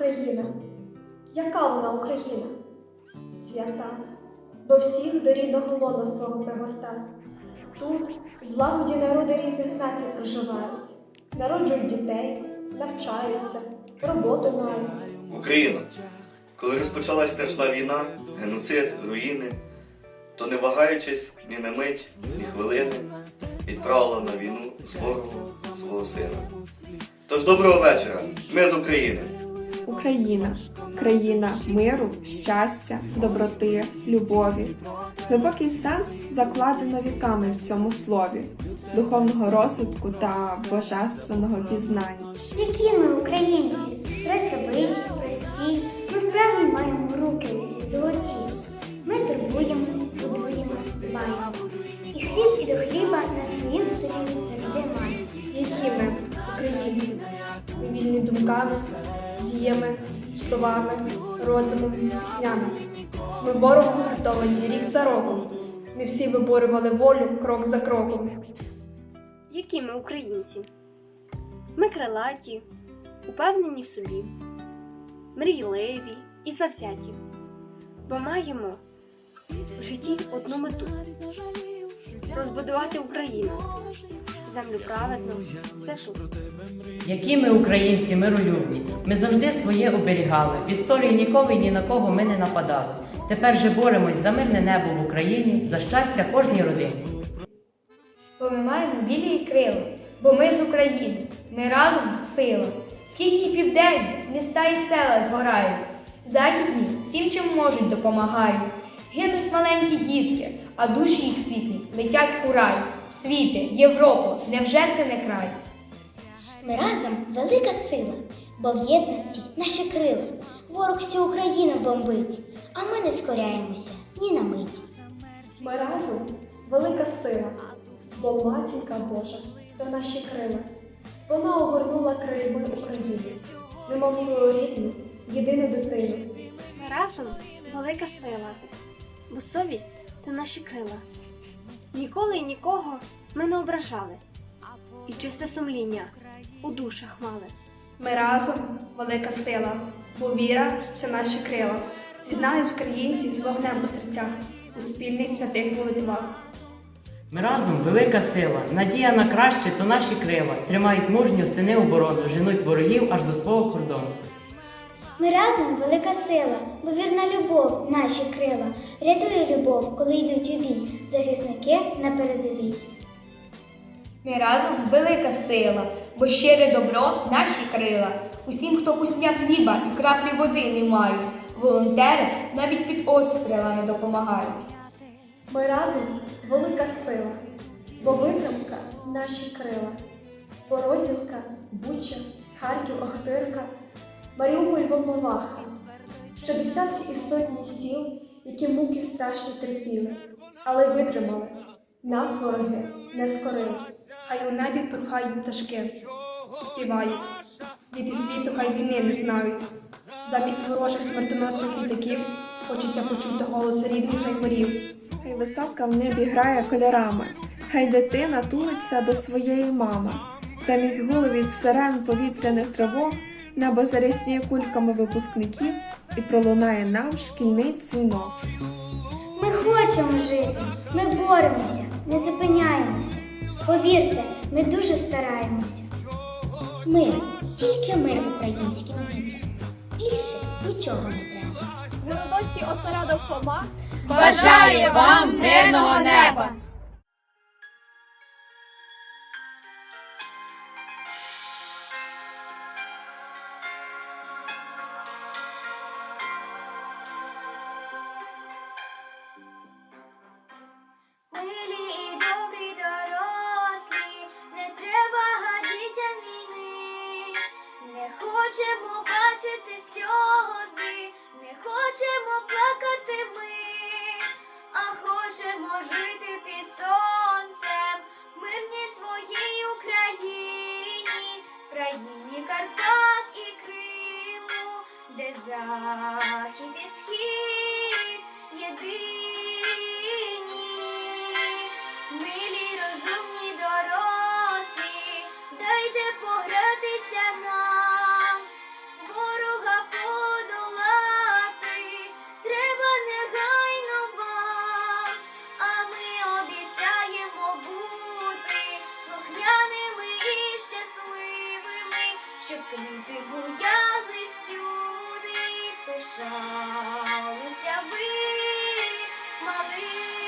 Україна. Яка вона Україна? Свята, бо всіх до рідного лона свого пригорта. Тут злагоді народи різних націй проживають, народжують дітей, навчаються, роботу мають. Україна. Коли розпочалась страшна війна, геноцид, руїни, то не вагаючись ні на мить, ні хвилини, відправила на війну з ворогом свого сина. Тож доброго вечора, ми з України. Україна країна миру, щастя, доброти, любові. Глибокий сенс закладено віками в цьому слові, духовного розвитку та божественного пізнання. Які ми українці, працьовиті, прості, ми вправні маємо руки усі золоті. Ми турбуємось, будуємо, дбаємо. І хліб і до хліба на своїм столі завжди маємо. Які ми, українці, ми вільні думками, діями, словами, розумом, піснями. Ми ворогом гартовані рік за роком. Ми всі виборювали волю крок за кроком. Які ми українці? Ми крилаті, упевнені в собі, мрійливі і завзяті, бо маємо в житті одну мету розбудувати Україну, землю праведну, святу. Які ми українці миролюбні. Ми завжди своє оберігали. В історії ніколи ні на кого ми не нападали. Тепер же боремось за мирне небо в Україні, за щастя кожній родині. Бо ми маємо білі крила, бо ми з України, ми разом сила. Східні і південні, міста і села згорають. Західні всім, чим можуть, допомагають. Гинуть маленькі дітки, а душі їх світлі летять у рай. Світи, Європу, невже це не край? Ми разом велика сила, бо в єдності наші крила. Ворог всю Україну бомбить, а ми не скоряємося ні на мить. Ми разом велика сила, бо матінка Божа то наші крила. Вона огорнула крильми України, немов свою рідну, єдину дитину. Ми разом велика сила, бо совість то наші крила. Ніколи і нікого ми не ображали, і чисте сумління у душах мали. Ми разом велика сила, бо віра це наші крила. З'єднались українці з вогнем у серцях, у спільних святих молитвах. Ми разом велика сила, надія на краще, то наші крила. Тримають мужню сини оборону, женуть ворогів аж до свого кордону. Ми разом велика сила, бо вірна любов наші крила. Рятує любов, коли йдуть у бій, захисники на передовій. Ми разом велика сила, бо щире добро наші крила. Усім, хто кусня хліба і краплі води не мають. Волонтери навіть під обстрілами допомагають. Ми разом велика сила, бо витримка наші крила. Породілка, Буча, Харків, Охтирка, Маріуполь, Волноваха. Ще десятки і сотні сіл, які муки страшні терпіли, але витримали. Нас вороги не скорили. Хай у небі прохають пташки, співають. Діти світу хай війни не знають. Замість ворожих смертоносних літаків хочеться почути голос рідних жайворів. Хай висавка в небі грає кольорами, хай дитина тулиться до своєї мами. Замість гулу від сирен повітряних тривог небо зарясніє кульками випускників і пролунає нам шкільний дзвінок. Ми хочемо жити, ми боремося, не зупиняємося. Повірте, ми дуже стараємося. Мир, тільки мир українським дітям. Більше нічого не треба. Городоцький осередок Хома Бажає вам мирного неба! Бачити сльози, не хочемо плакати ми, а хочемо жити під сонцем, в мирній своїй Україні, країні Карпат і Криму, де захід і схід єдині. Милі розумні дорослі, дайте погратися Сміялися ви, мали.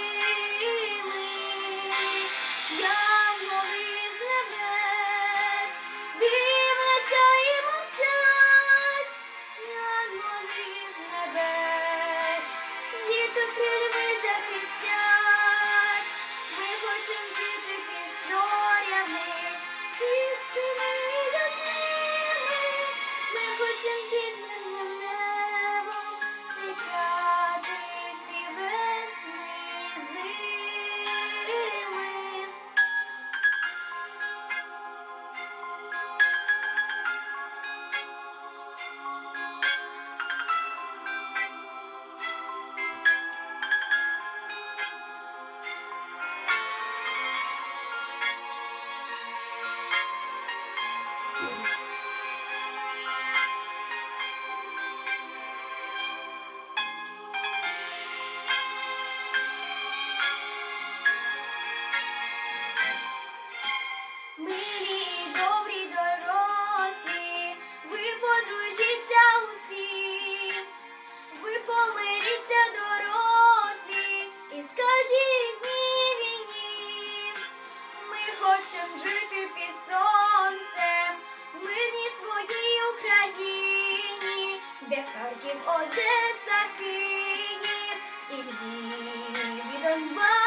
де Харків, Одеса, Київ і Львів, і Донбас.